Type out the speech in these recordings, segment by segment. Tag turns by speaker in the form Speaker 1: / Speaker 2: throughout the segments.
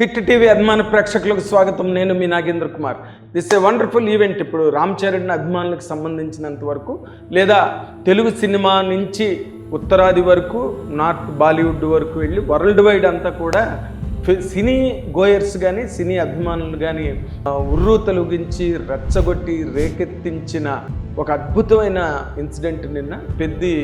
Speaker 1: Hit TV అభిమాన ప్రేక్షకులకు స్వాగతం. నేను మీ Nagendra Kumar. This a wonderful event ఇప్పుడు రామ్ చరణ్ అభిమానులకు సంబంధించినంత వరకు లేదా తెలుగు సినిమా నుంచి ఉత్తరాది వరకు నార్త్ బాలీవుడ్ వరకు వెళ్ళి వరల్డ్ వైడ్ అంతా కూడా సినీ గోయర్స్ కానీ సినీ అభిమానులు కానీ ఉర్రూ తొలగించి రెచ్చగొట్టి రేకెత్తించిన ఒక అద్భుతమైన ఇన్సిడెంట్ నిన్న పెద్ది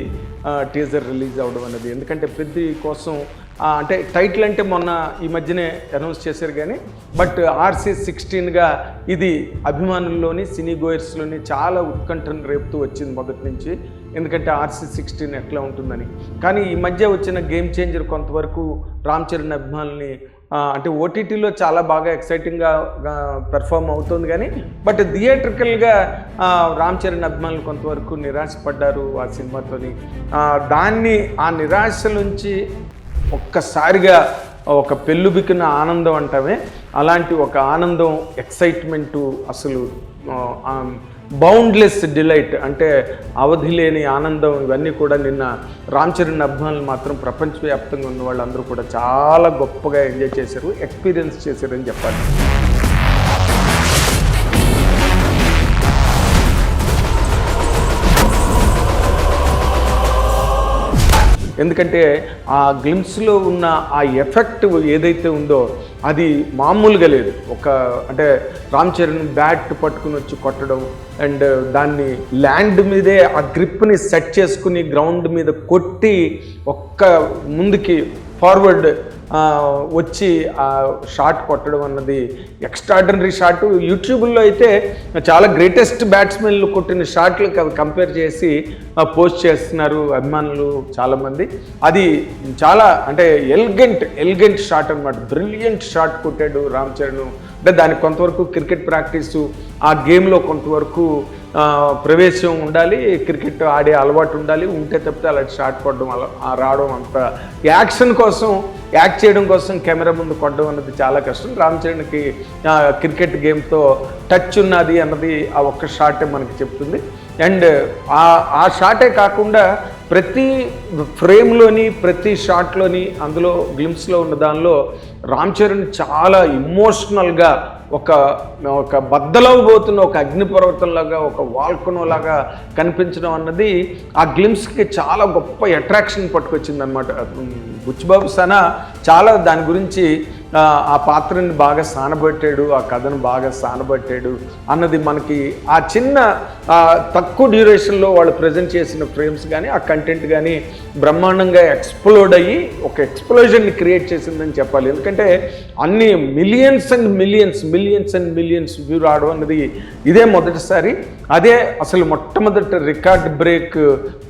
Speaker 1: టీజర్ రిలీజ్ అవ్వడం అనేది. ఎందుకంటే పెద్ది కోసం అంటే టైటిల్ అంటే మొన్న ఈ మధ్యనే అనౌన్స్ చేశారు కానీ బట్ ఆర్సీ సిక్స్టీన్గా ఇది అభిమానుల్లోని సినీ గోయర్స్లోని చాలా ఉత్కంఠను రేపుతూ వచ్చింది మొదటి నుంచి. ఎందుకంటే ఆర్సీ సిక్స్టీన్ ఎట్లా ఉంటుందని. కానీ ఈ మధ్య వచ్చిన గేమ్ చేంజర్ కొంతవరకు రామ్ చరణ్ అభిమానుల్ని అంటే ఓటీటీలో చాలా బాగా ఎక్సైటింగ్గా పెర్ఫామ్ అవుతుంది కానీ బట్ థియేట్రికల్గా రామ్ చరణ్ అభిమానులు కొంతవరకు నిరాశపడ్డారు ఆ సినిమాతోని. దాన్ని ఆ నిరాశ నుంచి ఒక్కసారిగా ఒక పెళ్ళుబికిన ఆనందం అంటామే. అలాంటి ఒక ఆనందం ఎక్సైట్మెంటు అసలు బౌండ్లెస్ డిలైట్ అంటే అవధి లేని ఆనందం ఇవన్నీ కూడా నిన్న రామ్ చరణ్ అభిమానులు మాత్రం ప్రపంచవ్యాప్తంగా ఉన్న వాళ్ళందరూ కూడా చాలా గొప్పగా ఎంజాయ్ చేశారు ఎక్స్పీరియన్స్ చేశారని చెప్పాలి. ఎందుకంటే ఆ గ్లిమ్స్లో ఉన్న ఆ ఎఫెక్ట్ ఏదైతే ఉందో అది మామూలుగా లేదు. ఒక అంటే రామ్ చరణ్ బ్యాట్ పట్టుకుని వచ్చి కొట్టడం అండ్ దాన్ని ల్యాండ్ మీదే ఆ గ్రిప్ని సెట్ చేసుకుని గ్రౌండ్ మీద కొట్టి ఒక్క ముందుకి ఫార్వర్డ్ వచ్చి ఆ షాట్ కొట్టడం అన్నది ఎక్స్ట్రాడినరీ షాట్ యూట్యూబ్లో అయితే చాలా గ్రేటెస్ట్ బ్యాట్స్మెన్లు కొట్టిన షాట్లు కంపేర్ చేసి పోస్ట్ చేస్తున్నారు అభిమానులు చాలామంది. అది చాలా అంటే ఎల్గెంట్ ఎల్గెంట్ షాట్ అనమాట బ్రిలియంట్ షాట్ కొట్టాడు రామ్ చరణ్. అంటే దానికి కొంతవరకు క్రికెట్ ప్రాక్టీసు ఆ గేమ్లో కొంతవరకు ప్రవేశం ఉండాలి క్రికెట్ ఆడే అలవాటు ఉండాలి ఉంటే తప్పితే అలాంటి షాట్ కొట్టడం అలా రావడం అంత యాక్షన్ కోసం యాక్ట్ చేయడం కోసం కెమెరా ముందు కొట్టడం అన్నది చాలా కష్టం. రామ్ చరణ్కి క్రికెట్ గేమ్తో టచ్ ఉన్నది అన్నది ఆ ఒక్క షాటే మనకి చెప్తుంది. అండ్ ఆ ఆ షాటే కాకుండా ప్రతి ఫ్రేమ్లోని ప్రతి షాట్లోని అందులో గ్లిమ్స్లో ఉన్న దానిలో రామ్ చరణ్ చాలా ఇమోషనల్గా ఒక ఒక బద్దలవబోతున్న ఒక అగ్నిపర్వతంలాగా ఒక వాల్కనోలాగా కనిపించడం అన్నది ఆ గ్లిమ్స్కి చాలా గొప్ప అట్రాక్షన్ పట్టుకొచ్చింది అనమాట బుచ్చిబాబు సనా చాలా దాని గురించి ఆ, పాత్రని బాగా సానబట్టాడు ఆ కథను బాగా సానబట్టాడు అన్నది మనకి ఆ చిన్న తక్కువ డ్యూరేషన్లో వాళ్ళు ప్రజెంట్ చేసిన ఫ్రేమ్స్ కానీ ఆ కంటెంట్ కానీ బ్రహ్మాండంగా ఎక్స్ప్లోడ్ అయ్యి ఒక ఎక్స్ప్లోజన్ని క్రియేట్ చేసిందని చెప్పాలి. ఎందుకంటే అన్ని millions and millions millions and millions view రావడం అన్నది ఇదే మొదటిసారి. అదే అసలు మొట్టమొదటి రికార్డ్ బ్రేక్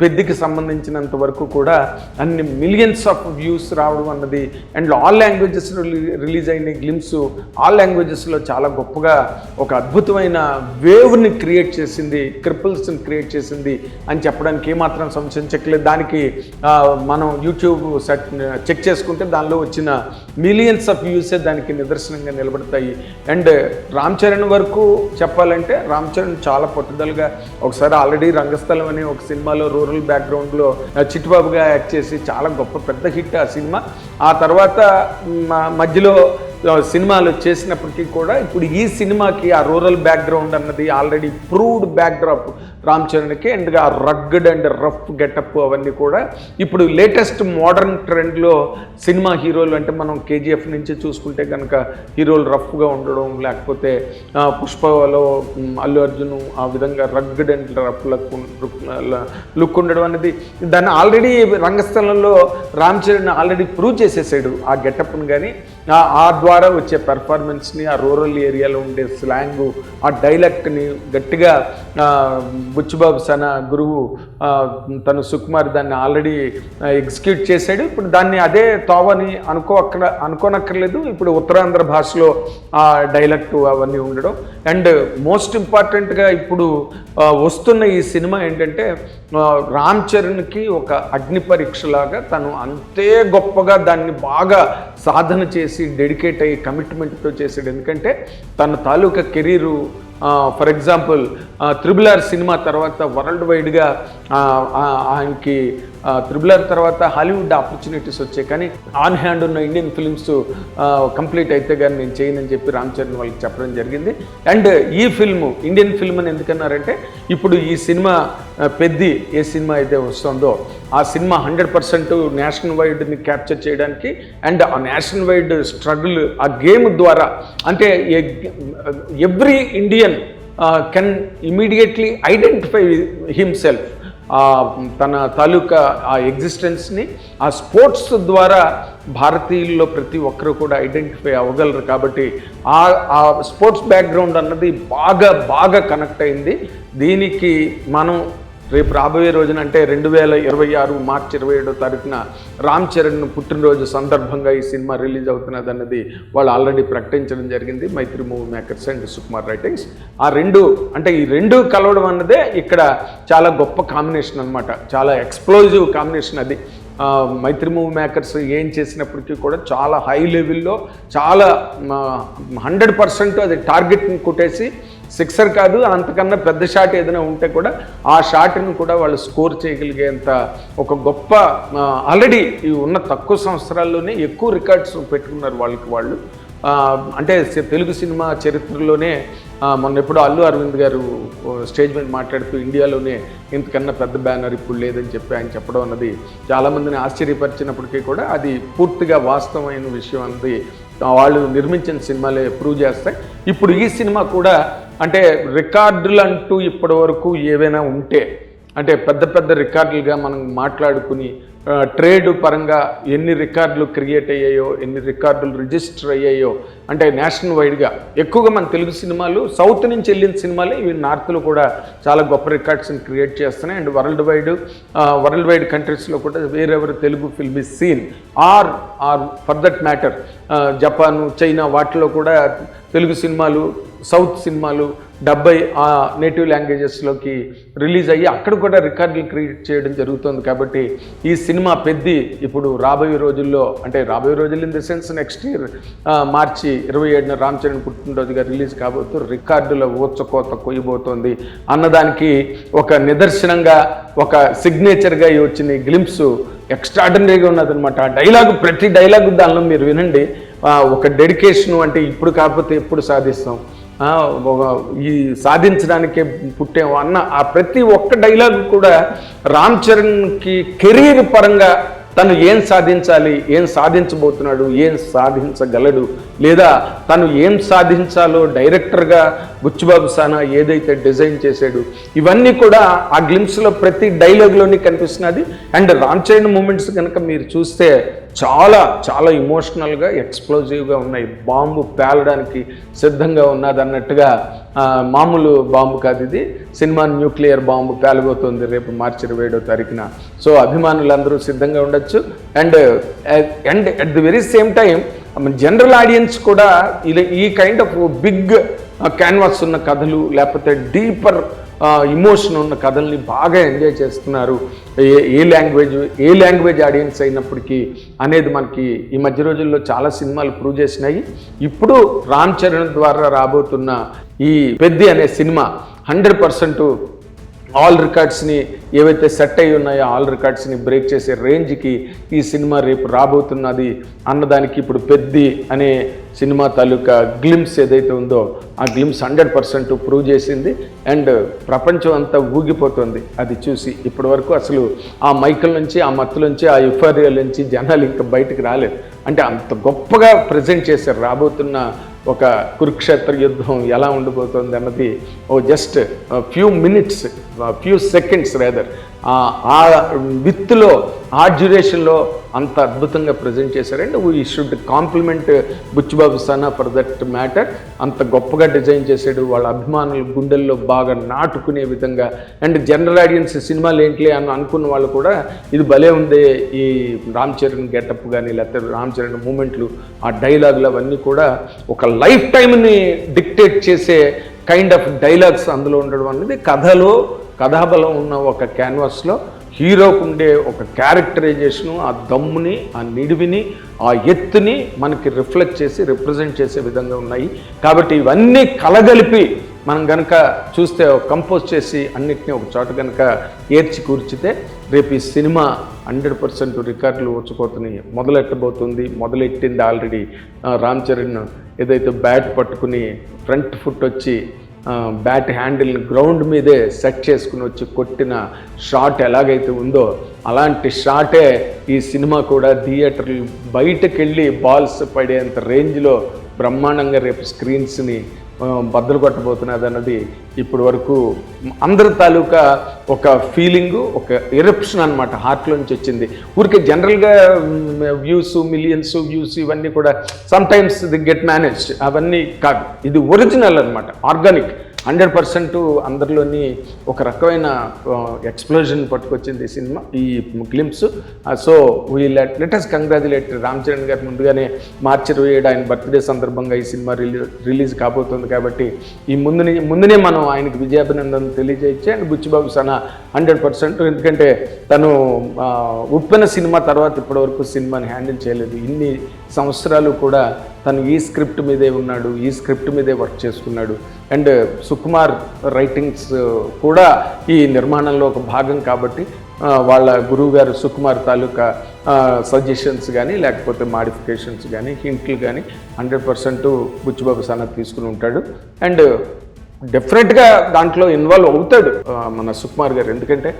Speaker 1: పెద్దికి సంబంధించినంత వరకు కూడా అన్ని మిలియన్స్ ఆఫ్ వ్యూస్ రావడం అన్నది అండ్ ఆల్ లాంగ్వేజెస్లో రిలీజ్ అయిన గ్లిమ్స్ ఆల్ లాంగ్వేజెస్లో చాలా గొప్పగా ఒక అద్భుతమైన వేవ్ని క్రియేట్ చేసింది క్రిపుల్స్ని క్రియేట్ చేసింది అని చెప్పడానికి ఏమాత్రం సంశయం చెక్కలేదు. దానికి మనం యూట్యూబ్ సెట్ చెక్ చేసుకుంటే దానిలో వచ్చిన మిలియన్స్ ఆఫ్ వ్యూసే దానికి నిదర్శనంగా నిలబడతాయి. అండ్ రామ్ చరణ్ వరకు చెప్పాలంటే రామ్ చరణ్ చాలా పట్టుదలగా ఒకసారి ఆల్రెడీ రంగస్థలం అనే ఒక సినిమాలో రూరల్ బ్యాక్గ్రౌండ్లో చిట్టుబాబుగా యాక్ట్ చేసి చాలా గొప్ప పెద్ద హిట్ ఆ సినిమా. ఆ తర్వాత మధ్యలో సినిమాలు చేసినప్పటికీ కూడా ఇప్పుడు ఈ సినిమాకి ఆ రూరల్ బ్యాక్గ్రౌండ్ అన్నది ఆల్రెడీ ప్రూవ్డ్ బ్యాక్డ్రాప్ రామ్ చరణ్కి అండ్ ఆ రగ్గడ్ అండ్ రఫ్ గెటప్ అవన్నీ కూడా. ఇప్పుడు లేటెస్ట్ మోడర్న్ ట్రెండ్లో సినిమా హీరోలు అంటే మనం కేజీఎఫ్ నుంచి చూసుకుంటే కనుక హీరోలు రఫ్గా ఉండడం లేకపోతే పుష్పలో అల్లు అర్జున్ ఆ విధంగా రగ్గడ్ అండ్ రఫ్ లుక్ ఉండడం అనేది దాన్ని ఆల్రెడీ రంగస్థలంలో రామ్ చరణ్ ఆల్రెడీ ప్రూవ్ చేసేసాడు ఆ గెటప్ను కానీ ఆ- ద్వారా ద్వారా వచ్చే పెర్ఫార్మెన్స్ని ఆ రూరల్ ఏరియాలో ఉండే స్లాంగు ఆ డైలెక్ట్ని గట్టిగా బుచ్చిబాబు సన గురువు తను సుకుమార్ దాన్ని ఆల్రెడీ ఎగ్జిక్యూట్ చేశాడు. ఇప్పుడు దాన్ని అదే తోవని అనుకో అక్కడ అనుకోనక్కర్లేదు. ఇప్పుడు ఉత్తరాంధ్ర భాషలో ఆ డైలెక్ట్ అవన్నీ ఉండడం. అండ్ మోస్ట్ ఇంపార్టెంట్గా ఇప్పుడు వస్తున్న ఈ సినిమా ఏంటంటే రామ్ చరణ్కి ఒక అగ్ని పరీక్షలాగా తను అంతే గొప్పగా దాన్ని బాగా సాధన చేసి డెడికేట్ అయ్యి కమిట్మెంట్తో చేసాడు ఎందుకంటే తన తాలూకా career for example triple R cinema తర్వాత వరల్డ్ వైడ్గా ఆయనకి త్రిబుల్ ఆర్ తర్వాత హాలీవుడ్ ఆపర్చునిటీస్ వచ్చాయి. కానీ ఆన్ హ్యాండ్ ఉన్న ఇండియన్ ఫిల్మ్స్ కంప్లీట్ అయితే కానీ నేను చేయనని చెప్పి రామ్ చరణ్ వాళ్ళకి చెప్పడం జరిగింది. అండ్ ఈ ఫిల్మ్ ఇండియన్ ఫిల్మ్ అని ఎందుకన్నారంటే ఇప్పుడు ఈ సినిమా పెద్ది ఏ సినిమా అయితే వస్తుందో ఆ సినిమా హండ్రెడ్ పర్సెంట్ నేషనల్ వైడ్ని క్యాప్చర్ చేయడానికి అండ్ ఆ నేషనల్ వైడ్ స్ట్రగుల్ ఆ గేమ్ ద్వారా అంటే every Indian can immediately identify himself. తన తాలూకా ఆ ఎగ్జిస్టెన్స్ని ఆ స్పోర్ట్స్ ద్వారా భారతీయుల్లో ప్రతి ఒక్కరు కూడా ఐడెంటిఫై అవ్వగలరు కాబట్టి ఆ ఆ స్పోర్ట్స్ బ్యాక్గ్రౌండ్ అన్నది బాగా బాగా కనెక్ట్ అయింది. దీనికి మనం రేపు రాబోయే రోజున అంటే రెండు వేల ఇరవై ఆరు మార్చి ఇరవై ఏడో తారీఖున రామ్ చరణ్ పుట్టినరోజు సందర్భంగా ఈ సినిమా రిలీజ్ అవుతున్నది అన్నది వాళ్ళు ఆల్రెడీ ప్రకటించడం జరిగింది. Mythri movie makers and Sukumar writings. ఆ రెండు అంటే ఈ రెండు కలవడం అన్నదే ఇక్కడ చాలా గొప్ప కాంబినేషన్ అనమాట చాలా ఎక్స్ప్లోజివ్ కాంబినేషన్ అది. మైత్రి మూవీ మేకర్స్ ఏం చేసినప్పటికీ కూడా చాలా హై లెవెల్లో చాలా హండ్రెడ్ పర్సెంట్ అది టార్గెట్ని కొట్టేసి సిక్సర్ కాదు అంతకన్నా పెద్ద షాట్ ఏదైనా ఉంటే కూడా ఆ షాట్ని కూడా వాళ్ళు స్కోర్ చేయగలిగేంత ఒక గొప్ప ఆల్రెడీ ఉన్న తక్కువ సంవత్సరాల్లోనే ఎక్కువ రికార్డ్స్ పెట్టుకున్నారు వాళ్ళకి వాళ్ళు. అంటే తెలుగు సినిమా చరిత్రలోనే మొన్న ఎప్పుడు అల్లు అరవింద్ గారు స్టేజ్ మీద మాట్లాడుతూ ఇండియాలోనే ఇంతకన్నా పెద్ద బ్యానర్ ఇప్పుడు లేదని చెప్పి ఆయన చెప్పడం అన్నది చాలామందిని ఆశ్చర్యపరిచినప్పటికీ కూడా అది పూర్తిగా వాస్తవమైన విషయం అన్నది వాళ్ళు నిర్మించిన సినిమాలే ప్రూవ్ చేస్తాయి. ఇప్పుడు ఈ సినిమా కూడా అంటే రికార్డులు అంటూ ఇప్పటి వరకు ఏవైనా ఉంటే అంటే పెద్ద పెద్ద రికార్డులుగా మనం మాట్లాడుకుని ట్రేడ్ పరంగా ఎన్ని రికార్డులు క్రియేట్ అయ్యాయో ఎన్ని రికార్డులు రిజిస్టర్ అయ్యాయో అంటే నేషనల్ వైడ్గా ఎక్కువగా మన తెలుగు సినిమాలు సౌత్ నుంచి వెళ్ళిన సినిమాలే ఇవి నార్త్లో కూడా చాలా గొప్ప రికార్డ్స్ని క్రియేట్ చేస్తున్నాయి. And world wide world wide కంట్రీస్లో కూడా wherever Telugu film is seen are are for that matter Japan China వాటిలో కూడా తెలుగు సినిమాలు సౌత్ సినిమాలు డెబ్బై ఆ నేటివ్ లాంగ్వేజెస్లోకి రిలీజ్ అయ్యి అక్కడ కూడా రికార్డులు క్రియేట్ చేయడం జరుగుతుంది కాబట్టి ఈ సినిమా పెద్ది ఇప్పుడు రాబోయే రోజుల్లో అంటే రాబోయే రోజులు in the sense next year మార్చి ఇరవై ఏడున రామ్ చరణ్ పుట్టినరోజుగా రిలీజ్ కాబోతూ రికార్డుల ఊచకోత కొయ్యబోతోంది అన్నదానికి ఒక నిదర్శనంగా ఒక సిగ్నేచర్గా వచ్చిన గ్లింప్స్ ఎక్స్ట్రాడినరీగా ఉన్నదనమాట ఆ డైలాగ్ ప్రతి డైలాగ్ దానిలో మీరు వినండి. ఒక డెడికేషను అంటే ఇప్పుడు కాకపోతే ఎప్పుడు సాధిస్తాం? ఈ సాధించడానికే పుట్టాం అన్న ఆ ప్రతి ఒక్క డైలాగ్ కూడా రామ్ చరణ్కి కెరీర్ పరంగా తను ఏం సాధించాలి ఏం సాధించబోతున్నాడు ఏం సాధించగలడు లేదా తను ఏం సాధించాలో డైరెక్టర్గా బుచ్చిబాబు సానా ఏదైతే డిజైన్ చేశాడు ఇవన్నీ కూడా ఆ గ్లిమ్స్లో ప్రతి డైలాగ్లోని కనిపిస్తున్నది. అండ్ రామ్ చరణ్ మూమెంట్స్ కనుక మీరు చూస్తే చాలా చాలా ఇమోషనల్గా ఎక్స్ప్లోజివ్గా ఉన్నాయి. బాంబు పేలడానికి సిద్ధంగా ఉన్నది అన్నట్టుగా మామూలు బాంబు కాదు ఇది. సినిమా న్యూక్లియర్ బాంబు పేలబోతోంది రేపు మార్చి ఇరవై ఏడో తారీఖున. సో అభిమానులందరూ సిద్ధంగా ఉండొచ్చు. And and at the very same time general audience కూడా ఇలా ఈ కైండ్ ఆఫ్ బిగ్ క్యాన్వాస్ ఉన్న కథలు లేకపోతే డీపర్ ఇమోషన్ uh, ఉన్న కథల్ని బాగా ఎంజాయ్ చేస్తున్నారు. ఏ ఏ లాంగ్వేజ్ ఏ లాంగ్వేజ్ ఆడియన్స్ అయినప్పటికీ అనేది మనకి ఈ మధ్య రోజుల్లో చాలా సినిమాలు ప్రూవ్ చేసినాయి. ఇప్పుడు రామ్ చరణ్ ద్వారా రాబోతున్న ఈ పెద్ది అనే సినిమా హండ్రెడ్ పర్సెంట్ ఆల్ రికార్డ్స్ని ఏవైతే సెట్ అయి ఉన్నాయో ఆల్ రికార్డ్స్ని బ్రేక్ చేసే రేంజ్కి ఈ సినిమా రేపు రాబోతున్నది అన్నదానికి ఇప్పుడు పెద్ది అనే సినిమా తాలూకా గ్లిమ్స్ ఏదైతే ఉందో ఆ గ్లిమ్స్ హండ్రెడ్ పర్సెంట్ ప్రూవ్ చేసింది. అండ్ ప్రపంచం అంతా ఊగిపోతుంది. అది చూసి ఇప్పటి వరకు అసలు ఆ మైకల్ నుంచి ఆ మత్తు నుంచి ఆ యుఫారియల్ నుంచి జనాలు ఇంకా బయటకు రాలేదు. అంటే అంత గొప్పగా ప్రజెంట్ చేశారు రాబోతున్న ఒక కురుక్షేత్ర యుద్ధం ఎలా ఉండిపోతుంది అన్నది ఓ just few minutes few seconds rather ఆ విత్లో ఆ డ్యూరేషన్లో అంత అద్భుతంగా ప్రజెంట్ చేశారండి. We should compliment Buchi Babu Sana for that matter అంత గొప్పగా డిజైన్ చేశాడు. వాళ్ళ అభిమానుల గుండెల్లో బాగా నాటుకునే విధంగా. అండ్ జనరల్ ఆడియన్స్ సినిమాలు ఏంటి అని అనుకున్న వాళ్ళు కూడా ఇది భలే ఉంది. ఈ రామ్ చరణ్ గెటప్ కానీ లేకపోతే రామ్ చరణ్ మూమెంట్లు ఆ డైలాగులు అవన్నీ కూడా ఒక లైఫ్ టైంని డిక్టేట్ చేసే కైండ్ ఆఫ్ డైలాగ్స్ అందులో ఉండడం అనేది కథలో కథాబలం ఉన్న ఒక క్యాన్వాస్లో హీరోకు ఉండే ఒక క్యారెక్టరైజేషను ఆ దమ్ముని ఆ నిడివిని ఆ ఎత్తుని మనకి రిఫ్లెక్ట్ చేసి రిప్రజెంట్ చేసే విధంగా ఉన్నాయి. కాబట్టి ఇవన్నీ కలగలిపి మనం కనుక చూస్తే కంపోజ్ చేసి అన్నిటినీ ఒక చోట కనుక ఏర్చి కూర్చితే రేపు ఈ సినిమా హండ్రెడ్ పర్సెంట్ రికార్డులు వచ్చుకోతున్నాయి. మొదలెట్టబోతుంది. మొదలెట్టింది ఆల్రెడీ రామ్ చరణ్ ఏదైతే బ్యాట్ పట్టుకుని ఫ్రంట్ ఫుట్ వచ్చి బ్యాట్ హ్యాండిల్ని గ్రౌండ్ మీదే సెట్ చేసుకుని వచ్చి కొట్టిన షాట్ ఎలాగైతే ఉందో అలాంటి షాటే ఈ సినిమా కూడా థియేటర్లు బయటకెళ్ళి బాల్స్ పడేంత రేంజ్లో బ్రహ్మాండంగా రేపు స్క్రీన్స్ని బద్దలు కొట్టబోతున్నది అన్నది ఇప్పటి వరకు అందరి తాలూకా ఒక ఫీలింగు ఒక ఎరప్షన్ అనమాట హార్ట్లోంచి వచ్చింది. ఊరికే జనరల్గా వ్యూస్ మిలియన్స్ వ్యూస్ ఇవన్నీ కూడా sometimes the get managed అవన్నీ కాదు. ఇది ఒరిజినల్ అనమాట ఆర్గానిక్. హండ్రెడ్ పర్సెంట్ అందరిలోని ఒక రకమైన ఎక్స్ప్లోజన్ పట్టుకొచ్చింది ఈ సినిమా ఈ glimpse so we let let's congratulate Ram Charan garu ముందుగానే మార్చి ఇరవై ఏడు ఆయన బర్త్డే సందర్భంగా ఈ సినిమా రిలీజ్ రిలీజ్ కాబోతుంది కాబట్టి ఈ ముందుని ముందునే మనం ఆయనకి విజయాభినందనలు తెలియజేయచ్చు and Buchibabu Sana hundred percent. ఎందుకంటే తను ఉప్పిన ఉప్పెన సినిమా తర్వాత ఇప్పటివరకు సినిమాని హ్యాండిల్ చేయలేదు. ఇన్ని సంవత్సరాలు కూడా తను ఈ స్క్రిప్ట్ మీదే ఉన్నాడు ఈ స్క్రిప్ట్ మీదే వర్క్ చేసుకున్నాడు. అండ్ సుకుమార్ రైటింగ్స్ కూడా ఈ నిర్మాణంలో ఒక భాగం కాబట్టి వాళ్ళ గురువు గారు సుకుమార్ తాలూకా సజెషన్స్ కానీ లేకపోతే మాడిఫికేషన్స్ కానీ హింట్లు కానీ హండ్రెడ్ పర్సెంట్ బుచ్చిబాబు సనత్ తీసుకుని ఉంటాడు. అండ్ డెఫినెట్గా దాంట్లో ఇన్వాల్వ్ అవుతాడు. మన సుకుమార్ గారు. ఎందుకంటే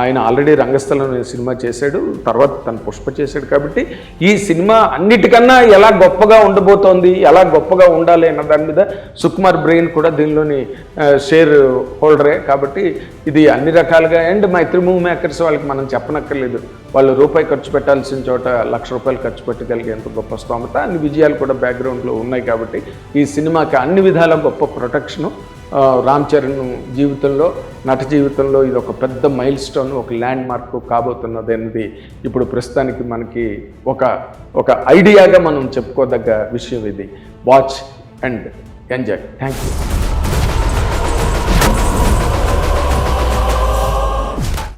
Speaker 1: ఆయన ఆల్రెడీ రంగస్థలం సినిమా చేశాడు. తర్వాత తను పుష్ప చేశాడు కాబట్టి ఈ సినిమా అన్నిటికన్నా ఎలా గొప్పగా ఉండబోతోంది ఎలా గొప్పగా ఉండాలి అన్న దాని మీద సుకుమార్ బ్రెయిన్ కూడా దీనిలోని షేర్ హోల్డరే కాబట్టి ఇది అన్ని రకాలుగా అండ్ మైత్రి మూవ్ మేకర్స్ వాళ్ళకి మనం చెప్పనక్కర్లేదు. వాళ్ళు రూపాయి ఖర్చు పెట్టాల్సిన చోట లక్ష రూపాయలు ఖర్చు పెట్టగలిగేంత గొప్ప స్తోమత. అన్ని విజయాలు కూడా బ్యాక్గ్రౌండ్లో ఉన్నాయి కాబట్టి ఈ సినిమాకి అన్ని విధాల గొప్ప ప్రొటెక్షను రామ్ చరణ్ జీవితంలో నట జీవితంలో ఇది ఒక పెద్ద మైల్ స్టోన్ ఒక ల్యాండ్ మార్క్ కాబోతున్నది అనేది ఇప్పుడు ప్రస్తుతానికి మనకి ఒక ఒక ఐడియాగా మనం చెప్పుకోదగ్గ విషయం ఇది. Watch and enjoy thank you